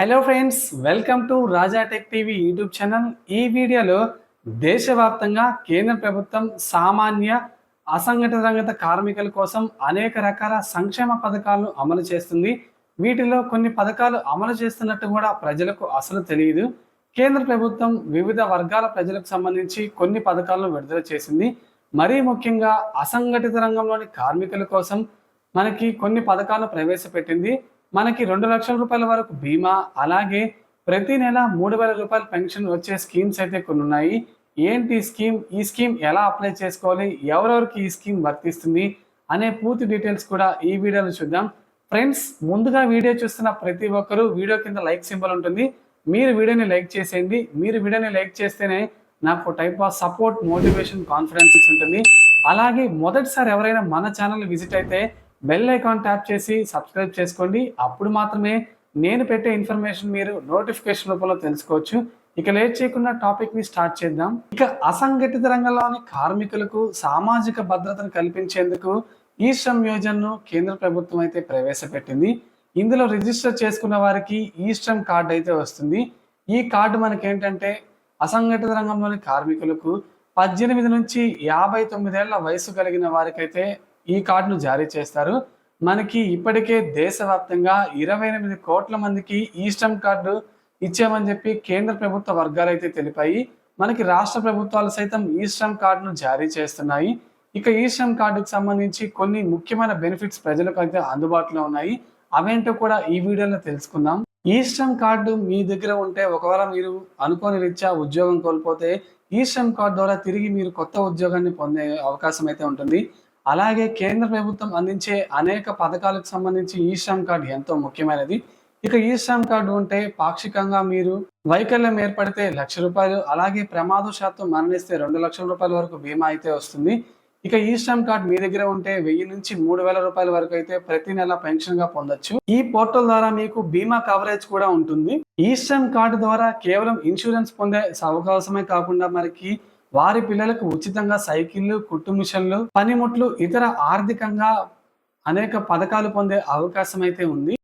Hello friends welcome to Raja tech TV YouTube channel ఈ వీడియోలో దేశవ్యాప్తంగా కేంద్ర ప్రభుత్వం సామాన్య అసంఘటిత రంగత కార్మికుల కోసం అనేక రకాల సంక్షేమ పథకాలను అమలు చేస్తుంది. వీటిలో కొన్ని పథకాలు అమలు చేస్తున్నట్టు కూడా ప్రజలకు అసలు తెలియదు. కేంద్ర ప్రభుత్వం వివిధ వర్గాల ప్రజలకు సంబంధించి కొన్ని పథకాలను విడుదల చేసింది. మరీ ముఖ్యంగా అసంఘటిత రంగంలోని కార్మికుల కోసం మనకి కొన్ని పథకాలు ప్రవేశపెట్టింది. మనకి రెండు లక్షల రూపాయల వరకు బీమా అలాగే ప్రతి నెల మూడు వేల రూపాయల పెన్షన్ వచ్చే స్కీమ్స్ అయితే కొన్ని ఉన్నాయి. ఏంటి ఈ స్కీమ్? ఈ స్కీమ్ ఎలా అప్లై చేసుకోవాలి? ఎవరెవరికి ఈ స్కీమ్ వర్తిస్తుంది? అనే పూర్తి డీటెయిల్స్ కూడా ఈ వీడియోలో చూద్దాం. ఫ్రెండ్స్ ముందుగా వీడియో చూస్తున్న ప్రతి ఒక్కరూ వీడియో కింద లైక్ సింబల్ ఉంటుంది. మీరు వీడియోని లైక్ చేసేయండి. మీరు వీడియోని లైక్ చేస్తేనే నాకు type of support motivation confidence ఉంటుంది. అలాగే మొదటిసారి ఎవరైనా మన ఛానల్ విజిట్ అయితే బెల్ ఐకాన్ ట్యాప్ చేసి సబ్స్క్రైబ్ చేసుకోండి. అప్పుడు మాత్రమే నేను పెట్టే ఇన్ఫర్మేషన్ మీరు నోటిఫికేషన్ రూపంలో తెలుసుకోవచ్చు. ఇక లేట్ చేయకుండా టాపిక్ని స్టార్ట్ చేద్దాం. ఇక అసంఘటిత రంగంలోని కార్మికులకు సామాజిక భద్రతను కల్పించేందుకు ఈ శ్రమ్ యోజనను కేంద్ర ప్రభుత్వం అయితే ప్రవేశపెట్టింది. ఇందులో రిజిస్టర్ చేసుకున్న వారికి ఈ శ్రమ్ కార్డు అయితే వస్తుంది. ఈ కార్డు మనకి ఏంటంటే అసంఘటిత రంగంలోని కార్మికులకు పద్దెనిమిది నుంచి యాభై తొమ్మిదేళ్ళ వయసు కలిగిన వారికైతే ఈ కార్డును జారీ చేస్తారు. మనకి ఇప్పటికే దేశవ్యాప్తంగా ఇరవై ఎనిమిది కోట్ల మందికి ఈ శ్రమ్ కార్డు ఇచ్చామని చెప్పి కేంద్ర ప్రభుత్వ వర్గాలు అయితే తెలిపాయి. మనకి రాష్ట్ర ప్రభుత్వాలు సైతం ఈ శ్రమ్ కార్డును జారీ చేస్తున్నాయి. ఇక ఈ శ్రమ్ కార్డుకు సంబంధించి కొన్ని ముఖ్యమైన బెనిఫిట్స్ ప్రజలకు అయితే అందుబాటులో ఉన్నాయి. అవేంటో కూడా ఈ వీడియోలో తెలుసుకుందాం. ఈ శ్రమ్ కార్డు మీ దగ్గర ఉంటే ఒకవేళ మీరు అనుకోని రీత్యా ఉద్యోగం కోల్పోతే ఈ శ్రమ్ కార్డు ద్వారా తిరిగి మీరు కొత్త ఉద్యోగాన్ని పొందే అవకాశం అయితే ఉంటుంది. అలాగే కేంద్ర ప్రభుత్వం అందించే అనేక పథకాలకు సంబంధించి ఈ శ్రమ్ కార్డు ఎంతో ముఖ్యమైనది. ఇక ఈ శ్రమ్ కార్డు ఉంటే పాక్షికంగా మీరు వైకల్యం ఏర్పడితే లక్ష రూపాయలు అలాగే ప్రమాదశాత్తు మరణిస్తే రెండు లక్షల రూపాయల వరకు బీమా అయితే వస్తుంది. ఇక ఈ శ్రమ్ కార్డు మీ దగ్గర ఉంటే వెయ్యి నుంచి మూడు వేల రూపాయల వరకు అయితే ప్రతి నెల పెన్షన్గా పొందొచ్చు. ఈ పోర్టల్ ద్వారా మీకు బీమా కవరేజ్ కూడా ఉంటుంది. ఈ శ్రమ్ కార్డు ద్వారా కేవలం ఇన్సూరెన్స్ పొందే అవకాశమే కాకుండా మనకి వారి పిల్లలకు ఉచితంగా సైకిళ్ళు కుట్టు మిషన్లు పనిముట్లు ఇతర ఆర్థికంగా అనేక పథకాలు పొందే అవకాశం అయితే ఉంది.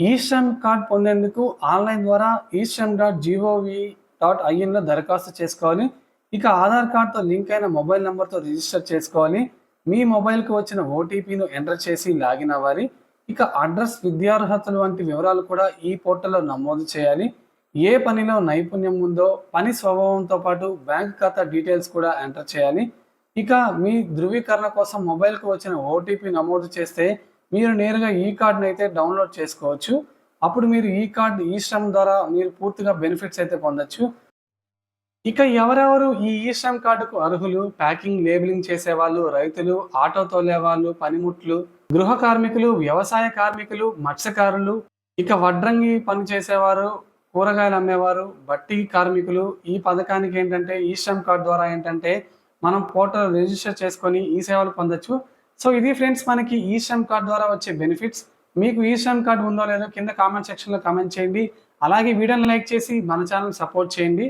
ఈ శ్రమ్ కార్డ్ పొందేందుకు ఆన్లైన్ ద్వారా e Shram dot gov dot ఐఎన్లో దరఖాస్తు చేసుకోవాలి. ఇక ఆధార్ కార్డ్తో లింక్ అయిన మొబైల్ నెంబర్తో రిజిస్టర్ చేసుకోవాలి. మీ మొబైల్కి వచ్చిన ఓటీపీను ఎంటర్ చేసి లాగిన్ అవ్వాలి. ఇక అడ్రస్ విద్యార్హతలు వంటి వివరాలు కూడా ఈ పోర్టల్లో నమోదు చేయాలి. ఏ పనిలో నైపుణ్యం ఉందో పని స్వభావంతో పాటు బ్యాంక్ ఖాతా డీటెయిల్స్ కూడా ఎంటర్ చేయాలి. ఇక మీ ధృవీకరణ కోసం మొబైల్కి వచ్చిన ఓటీపీ నమోదు చేస్తే మీరు నేరుగా ఈ కార్డును అయితే డౌన్లోడ్ చేసుకోవచ్చు. అప్పుడు మీరు ఈ కార్డు ఈ శ్రమ్ ద్వారా మీరు పూర్తిగా బెనిఫిట్స్ అయితే పొందొచ్చు. ఇక ఎవరెవరు ఈ ఈ శ్రమ్ కార్డుకు అర్హులు? ప్యాకింగ్ లేబులింగ్ చేసేవాళ్ళు రైతులు ఆటో తోలే వాళ్ళు పనిముట్లు గృహ కార్మికులు వ్యవసాయ కార్మికులు మత్స్యకారులు ఇక వడ్రంగి పని చేసేవారు కూరగాయలు అమ్మేవారు బట్టి కార్మికులు. ఈ పథకానికి ఏంటంటే ఈ శ్రమ్ కార్డ్ ద్వారా ఏంటంటే మనం పోర్టల్ రిజిస్టర్ చేసుకొని ఈ సేవలు పొందొచ్చు. సో ఇది ఫ్రెండ్స్ మనకి ఈ శ్రమ్ కార్డ్ ద్వారా వచ్చే బెనిఫిట్స్. మీకు ఈ శ్రమ్ కార్డ్ ఉందో లేదో కింద కామెంట్ సెక్షన్లో కామెంట్ చేయండి. అలాగే వీడియోని లైక్ చేసి మన ఛానల్ సపోర్ట్ చేయండి.